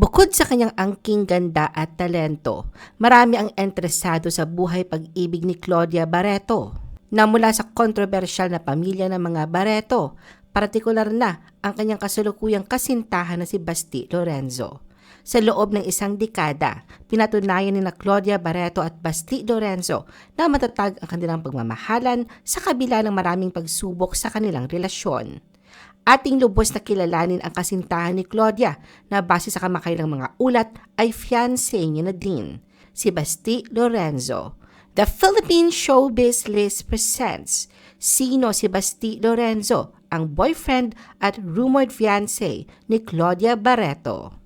Bukod sa kanyang angking ganda at talento, marami ang interesado sa buhay pag-ibig ni Claudia Barreto na mula sa kontrobersyal na pamilya ng mga Barreto, partikular na ang kanyang kasalukuyang kasintahan na si Basti Lorenzo. Sa loob ng isang dekada, pinatunayan ni na Claudia Barreto at Basti Lorenzo na matatag ang kanilang pagmamahalan sa kabila ng maraming pagsubok sa kanilang relasyon. Ating lubos na kilalanin ang kasintahan ni Claudia na base sa kamakailang mga ulat ay fiancé niya na din, si Basti Lorenzo. The Philippine Showbiz List presents Sino si Basti Lorenzo, ang boyfriend at rumored fiancé ni Claudia Barreto.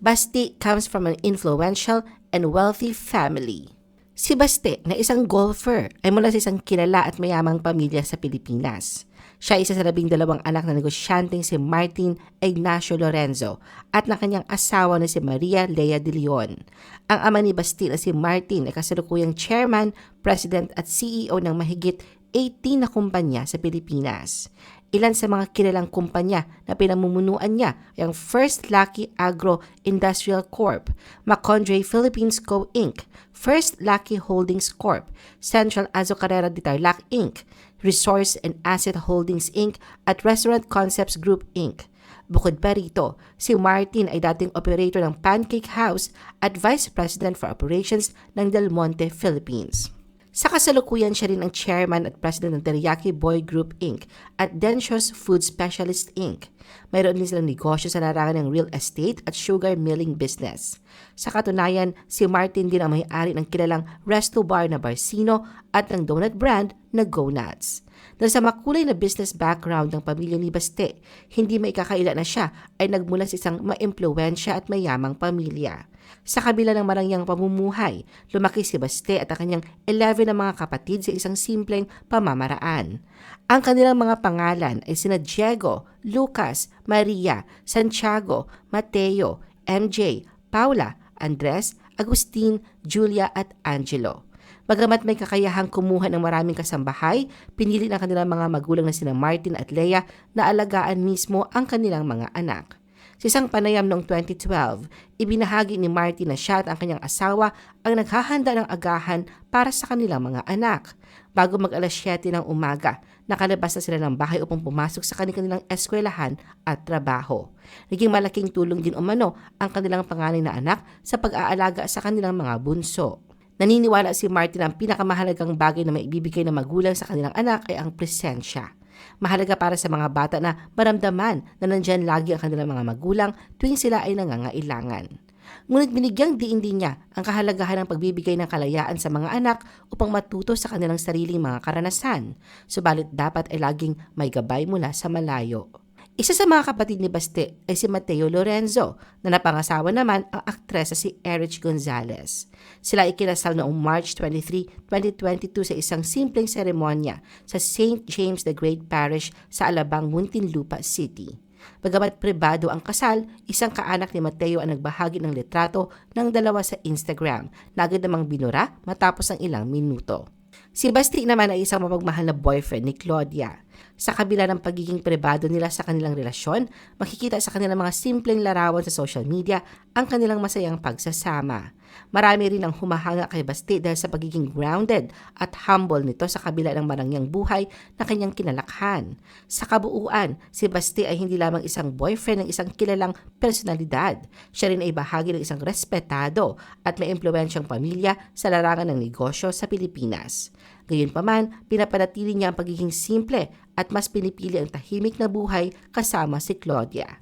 Basti comes from an influential and wealthy family. Si Basti na isang golfer ay mula sa isang kilala at mayamang pamilya sa Pilipinas. Siya isa sa labing dalawang anak na negosyanteng si Martin Ignacio Lorenzo at na kanyang asawa na si Maria Lea de Leon. Ang ama ni Basti na si Martin ay kasalukuyang chairman, president at CEO ng mahigit 18 na kumpanya sa Pilipinas. Ilan sa mga kilalang kumpanya na pinamumunuan niya ang First Lucky Agro Industrial Corp, Macondre Philippines Co. Inc., First Lucky Holdings Corp., Central Azucarera de Tarlac Inc., Resource and Asset Holdings Inc. at Restaurant Concepts Group Inc. Bukod pa rito, si Martin ay dating operator ng Pancake House at Vice President for Operations ng Del Monte, Philippines. Sa kasalukuyan siya rin ang chairman at president ng Teriyaki Boy Group Inc. at Densios Food Specialist Inc. Mayroon din silang negosyo sa larangan ng real estate at sugar milling business. Sa katunayan, si Martin din ang may-ari ng kilalang resto bar na Barcino at ng donut brand na Go Nuts. Dahil sa makulay na business background ng pamilya ni Baste, hindi may kakaila na siya ay nagmula sa isang maimpluensya at mayamang pamilya. Sa kabila ng marangyang pamumuhay, lumaki si Baste at ang kanyang 11 na mga kapatid sa isang simpleng pamamaraan. Ang kanilang mga pangalan ay sina Diego, Lucas, Maria, Santiago, Mateo, MJ, Paula, Andres, Agustin, Julia at Angelo. Bagamat may kakayahang kumuha ng maraming kasambahay, pinili ng kanilang mga magulang na sina Martin at Leia na alagaan mismo ang kanilang mga anak. Sa isang panayam noong 2012, ibinahagi ni Marty na siya at ang kanyang asawa ang naghahanda ng agahan para sa kanilang mga anak. Bago mag alas 7 ng umaga, nakalabas na sila ng bahay upang pumasok sa kanilang eskwelahan at trabaho. Naging malaking tulong din umano ang kanilang panganay na anak sa pag-aalaga sa kanilang mga bunso. Naniniwala si Martin ang pinakamahalagang bagay na maibibigay ng magulang sa kanilang anak ay ang presensya. Mahalaga para sa mga bata na maramdaman na nandyan lagi ang kanilang mga magulang tuwing sila ay nangangailangan. Ngunit binigyang diin niya ang kahalagahan ng pagbibigay ng kalayaan sa mga anak upang matuto sa kanilang sariling mga karanasan. Subalit dapat ay laging may gabay mula sa malayo. Isa sa mga kapatid ni Baste ay si Mateo Lorenzo na napangasawa naman ang aktresa si Erich Gonzalez. Sila ay kinasal noong March 23, 2022 sa isang simpleng seremonya sa St. James the Great Parish sa Alabang, Muntinlupa City. Bagamat pribado ang kasal, isang kaanak ni Mateo ang nagbahagi ng litrato ng dalawa sa Instagram na agad namang binura matapos ang ilang minuto. Si Basti naman ay isang mapagmahal na boyfriend ni Claudia. Sa kabila ng pagiging pribado nila sa kanilang relasyon, makikita sa kanilang mga simpleng larawan sa social media ang kanilang masayang pagsasama. Marami rin ang humahanga kay Basti dahil sa pagiging grounded at humble nito sa kabila ng marangyang buhay na kanyang kinalakhan. Sa kabuuan, si Basti ay hindi lamang isang boyfriend ng isang kilalang personalidad. Siya rin ay bahagi ng isang respetado at may impluensyang pamilya sa larangan ng negosyo sa Pilipinas. Gayunpaman, pinapanatili niya ang pagiging simple at mas pinipili ang tahimik na buhay kasama si Claudia.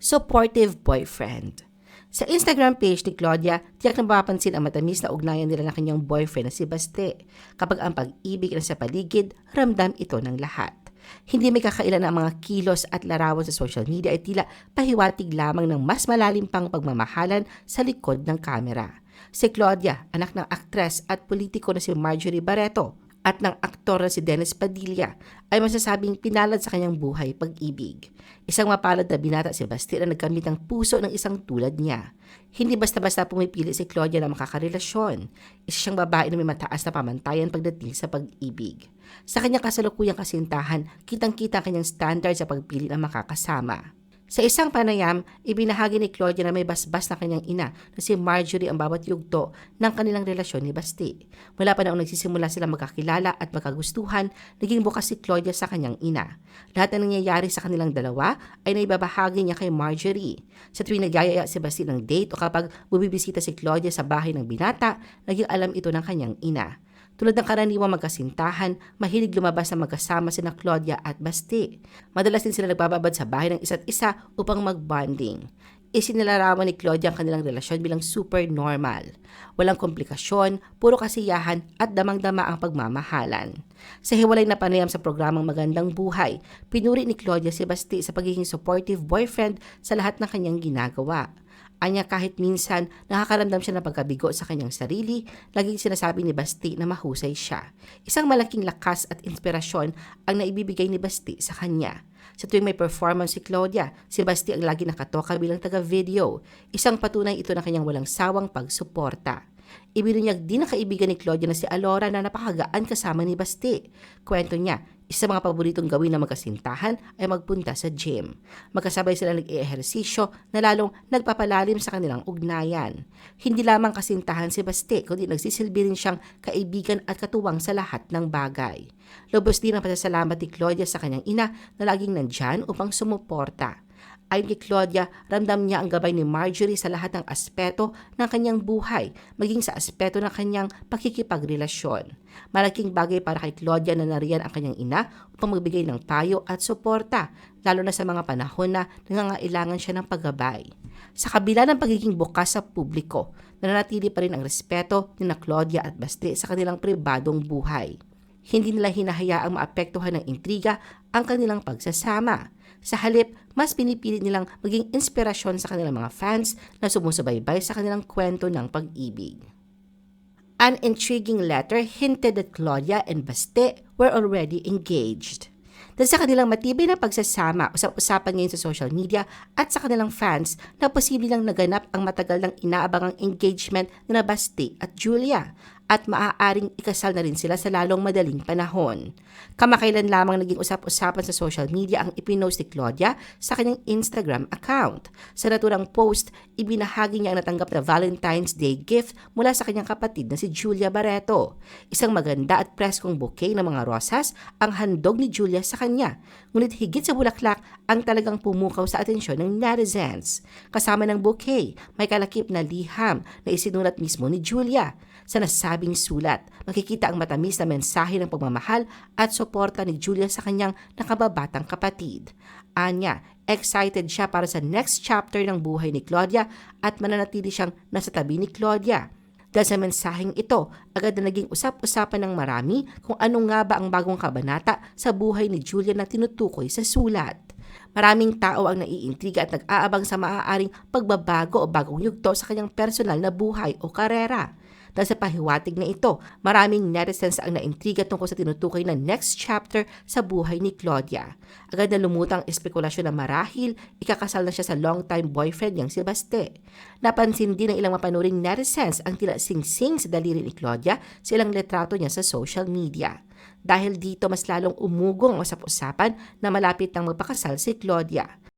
Supportive boyfriend sa Instagram page ni Claudia, tiyak na mapapansin ang matamis na ugnayan nila ng kanyang boyfriend na si Baste. Kapag ang pag-ibig na sa paligid, ramdam ito ng lahat. Hindi may kakailan ang mga kilos at larawan sa social media ay tila pahiwatig lamang ng mas malalim pang pagmamahalan sa likod ng kamera. Si Claudia, anak ng aktres at politiko na si Marjorie Barreto, at ng aktor na si Dennis Padilla ay masasabing pinalad sa kanyang buhay pag-ibig. Isang mapalad na binata si Bastille na nagkamit ng puso ng isang tulad niya. Hindi basta-basta pumipili si Claudia na makakarelasyon. Isa siyang babae na may mataas na pamantayan pagdating sa pag-ibig. Sa kanyang kasalukuyang kasintahan, kitang-kita ang kanyang standard sa pagpili ng makakasama. Sa isang panayam, ibinahagi ni Claudia na may basbas na kanyang ina na si Marjorie ang bawat yugto ng kanilang relasyon ni Basti. Mula pa noong nagsisimula sila magkakilala at magkagustuhan, naging bukas si Claudia sa kanyang ina. Lahat ng nangyayari sa kanilang dalawa ay naibabahagi niya kay Marjorie. Sa tuwing nagyayaya si Basti ng date o kapag bumibisita si Claudia sa bahay ng binata, naging alam ito ng kanyang ina. Tulad ng karaniwang magkasintahan, mahilig lumabas na magkasama sina Claudia at Basti. Madalas din sila nagbababad sa bahay ng isa't isa upang mag-bonding. Isinilarawan ni Claudia ang kanilang relasyon bilang super normal. Walang komplikasyon, puro kasiyahan at damang-dama ang pagmamahalan. Sa hiwalay na panayam sa programang Magandang Buhay, pinuri ni Claudia si Basti sa pagiging supportive boyfriend sa lahat ng kanyang ginagawa. Anya kahit minsan nakakaramdam siya ng pagkabigo sa kanyang sarili, laging sinasabi ni Basti na mahusay siya. Isang malaking lakas at inspirasyon ang naibibigay ni Basti sa kanya. Sa tuwing may performance si Claudia, si Basti ang lagi nakatoka bilang taga-video. Isang patunay ito ng kanyang walang sawang pagsuporta. Ibinunyag din ng kaibigan ni Claudia na si Alora na napakagaan kasama ni Basti. Kwento niya, isa sa mga paboritong gawin ng magkasintahan ay magpunta sa gym. Magkasabay sila nag-ehersisyo na lalong nagpapalalim sa kanilang ugnayan. Hindi lamang kasintahan si Basti, kundi nagsisilbi rin siyang kaibigan at katuwang sa lahat ng bagay. Lubos din ang pasasalamat ni Claudia sa kanyang ina na laging nandyan upang sumuporta. Ayon kay Claudia, ramdam niya ang gabay ni Marjorie sa lahat ng aspeto ng kanyang buhay, maging sa aspeto ng kanyang pakikipagrelasyon. Malaking bagay para kay Claudia na nariyan ang kanyang ina upang magbigay ng payo at suporta, lalo na sa mga panahon na nangangailangan siya ng paggabay. Sa kabila ng pagiging bukas sa publiko, nananatili pa rin ang respeto ni na Claudia at Basti sa kanilang pribadong buhay. Hindi nila hinahayaang maapektuhan ng intriga ang kanilang pagsasama. Sa halip, mas pinipilit nilang maging inspirasyon sa kanilang mga fans na sumusubaybay sa kanilang kwento ng pag-ibig. An intriguing letter hinted that Claudia and Baste were already engaged. Dahil sa kanilang matibay na pagsasama, usap-usapan ngayon sa social media at sa kanilang fans na posible lang naganap ang matagal ng inaabangang engagement na Basti at Julia at maaaring ikasal na rin sila sa lalong madaling panahon. Kamakailan lamang naging usap-usapan sa social media ang ipinost ni Claudia sa kanyang Instagram account. Sa naturang post, ibinahagi niya ang natanggap na Valentine's Day gift mula sa kanyang kapatid na si Julia Barreto. Isang maganda at preskong bouquet ng mga rosas ang handog ni Julia sa kanya. Ngunit higit sa bulaklak ang talagang pumukaw sa atensyon ng netizens. Kasama ng bouquet, may kalakip na liham na isinulat mismo ni Julia. Sa nasabing sulat, makikita ang matamis na mensahe ng pagmamahal at suporta ni Julia sa kanyang nakababatang kapatid. Anya, excited siya para sa next chapter ng buhay ni Claudia at mananatili siyang nasa tabi ni Claudia. Dahil sa mensaheng ito, agad na naging usap-usapan ng marami kung ano nga ba ang bagong kabanata sa buhay ni Julia na tinutukoy sa sulat. Maraming tao ang naiintriga at nag-aabang sa maaaring pagbabago o bagong yugto sa kanyang personal na buhay o karera. Dahil sa pahiwatig na ito, maraming netizens ang naintriga tungkol sa tinutukoy na next chapter sa buhay ni Claudia. Agad na lumutang espekulasyon na marahil ikakasal na siya sa long-time boyfriend niyang si Baste. Napansin din ng ilang mapanuring netizens ang tila sing-sing sa daliri ni Claudia sa ilang letrato niya sa social media. Dahil dito mas lalong umugong ang usap-usapan na malapit nang magpakasal si Claudia.